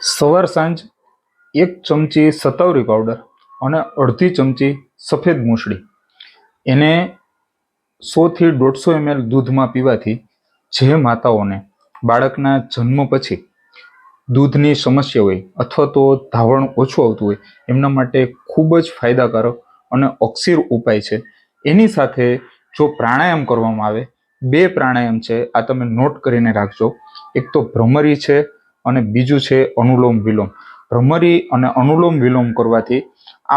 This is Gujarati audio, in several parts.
સવાર સાંજ એક ચમચી સતાવરી પાવડર અને અડધી ચમચી સફેદ મૂસળી. એને સોથી દોઢસો એમએલ દૂધમાં પીવાથી જે માતાઓને બાળકના જન્મ પછી દૂધની સમસ્યા હોય અથવા તો ધાવણ ઓછું આવતું હોય, એમના માટે ખૂબ જ ફાયદાકારક અને અક્ષીર ઉપાય છે. એની સાથે જો પ્રાણાયામ કરવામાં આવે, બે પ્રાણાયામ છે, આ તમે નોટ કરીને રાખજો. એક તો ભ્રમરી છે અને બીજું છે અનુલોમ વિલોમ. ભ્રમરી અને અનુલોમ વિલોમ કરવાથી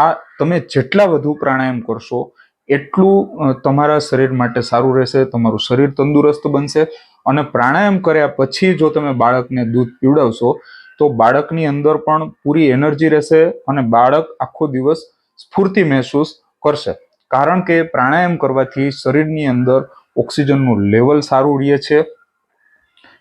આ તમે જેટલા વધુ પ્રાણાયામ કરશો, એટલું તમારા શરીર માટે સારું રહેશે, તમારું શરીર તંદુરસ્ત બનશે અને પ્રાણાયામ કર્યા પછી જો તમે બાળકને દૂધ પીવડાવશો, તો બાળકની અંદર પણ પૂરી એનર્જી રહેશે અને બાળક આખો દિવસ સ્ફૂર્તિ મહેસૂસ કરશે. કારણ કે પ્રાણાયામ કરવાથી શરીરની અંદર ઓક્સિજનનું લેવલ સારું રહે છે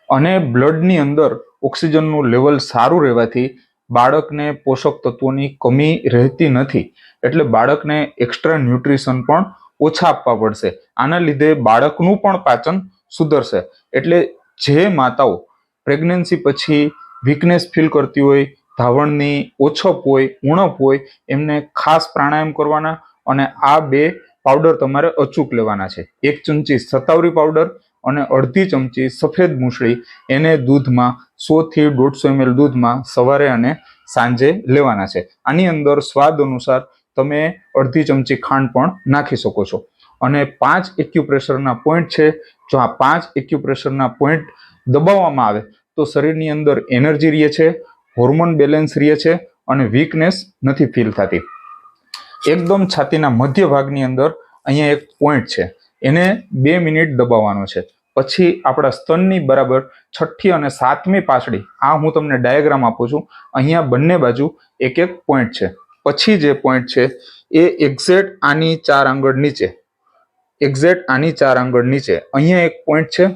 અને બ્લડની અંદર ઓક્સિજનનું લેવલ સારું રહેવાથી બાળકને પોષક તત્વોની કમી રહેતી નથી. એટલે બાળકને એક્સ્ટ્રા ન્યુટ્રિશન પણ ઓછા આપવા પડશે. આના લીધે બાળકનું પણ પાચન સુધરશે. એટલે જે માતાઓ પ્રેગ્નન્સી પછી વીકનેસ ફીલ કરતી હોય, ધાવણની ઓછપ હોય, ઉણપ હોય, એમને ખાસ પ્રાણાયામ કરવાના અને આ બે પાવડર તમારે અચૂક લેવાના છે. એક ચમચી સતાવરી પાવડર અને અડધી ચમચી સફેદ મૂસળી. એને દૂધમાં સો થી દોઢસો એમએલ દૂધમાં સવારે અને સાંજે લેવાના છે. આની અંદર સ્વાદ અનુસાર તમે અડધી ચમચી ખાંડ પણ નાખી શકો છો. અને પાંચ એક્યુપ્રેશરના પોઈન્ટ છે. જો આ પાંચ એક્યુપ્રેશરના પોઈન્ટ દબાવવામાં આવે, તો શરીરની અંદર એનર્જી રહે છે, હોર્મોન બેલેન્સ રહે છે અને વીકનેસ નથી ફીલ થતી. એકદમ છાતીના મધ્ય ભાગની અંદર અહીંયા એક પોઈન્ટ છે. એને બે મિનિટ દબાવવાનો છે. પછી આપણા સ્તનની બરાબર છઠ્ઠી અને સાતમી પાસળી, આ હું તમને ડાયાગ્રામ આપું છું. અહીંયા બંને બાજુ એક એક પોઈન્ટ છે. પછી જે પોઈન્ટ છે, એ એક્ઝેક્ટ આની ચાર આંગળ નીચે. એક્ઝેક્ટ આની ચાર આંગળ નીચે. અહીંયા એક પોઈન્ટ છે.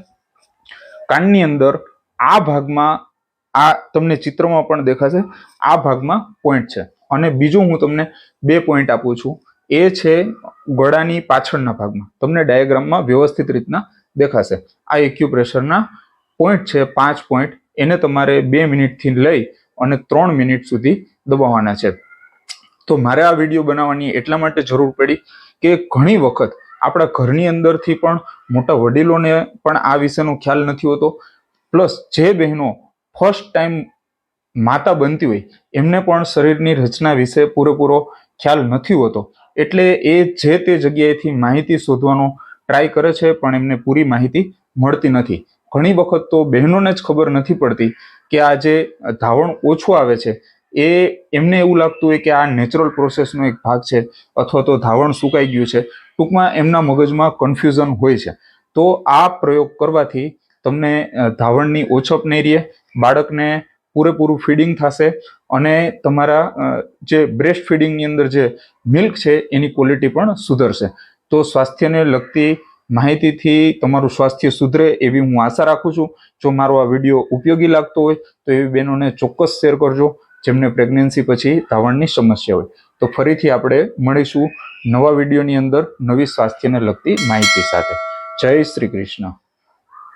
કાનની અંદર આ ભાગમાં આ તમને ચિત્રમાં પણ દેખાશે. આ ભાગમાં પોઈન્ટ છે. અને બીજું હું તમને બે પોઈન્ટ આપું છું. એ છે ગળાની પાછળના ભાગમાં. તમને ડાયાગ્રામમાં વ્યવસ્થિત રીતના દેખાશે. આ એક્યુપ્રેશરના પોઈન્ટ છે, પાંચ પોઈન્ટ એને તમારે બે મિનિટથી લઈ અને ત્રણ મિનિટ સુધી દબાવવાના છે. તો મારે આ વીડિયો બનાવવાની એટલા માટે જરૂર પડી કે ઘણી વખત આપણા ઘરની અંદરથી પણ મોટા વડીલોને પણ આ વિશેનો ખ્યાલ નથી હોતો. પ્લસ જે બહેનો ફર્સ્ટ ટાઈમ માતા બનતી હોય, એમને પણ શરીરની રચના વિશે પૂરેપૂરો ખ્યાલ નથી હોતો. એટલે એ જે તે જગ્યાએથી માહિતી શોધવાનો ટ્રાય કરે છે, પણ એમને પૂરી માહિતી મળતી નથી. ઘણી વખત તો બહેનોને જ ખબર નથી પડતી કે આ જે ધાવણ ઓછું આવે છે, એ એમને એવું લાગતું હોય કે આ નેચરલ પ્રોસેસનો એક ભાગ છે, અથવા તો ધાવણ સુકાઈ ગયું છે. ટૂંકમાં એમના મગજમાં કન્ફ્યુઝન હોય છે. તો આ પ્રયોગ કરવાથી તમને ધાવણની ઓછપ નહીં રહે, બાળકને પૂરેપૂરું ફીડિંગ થશે અને તમારા જે બ્રેસ્ટ ફીડિંગની અંદર જે મિલ્ક છે, એની ક્વોલિટી પણ સુધરશે. તો સ્વાસ્થ્યને લગતી માહિતીથી તમારું સ્વાસ્થ્ય સુધરે એવી હું આશા રાખું છું. જો મારો આ વીડિયો ઉપયોગી લાગતો હોય, તો એવી બહેનોને ચોક્કસ શેર કરજો, જેમને પ્રેગ્નન્સી પછી ધાવણની સમસ્યા હોય. તો ફરીથી આપણે મળીશું નવા વિડીયોની અંદર નવી સ્વાસ્થ્યને લગતી માહિતી સાથે. જય શ્રી કૃષ્ણ.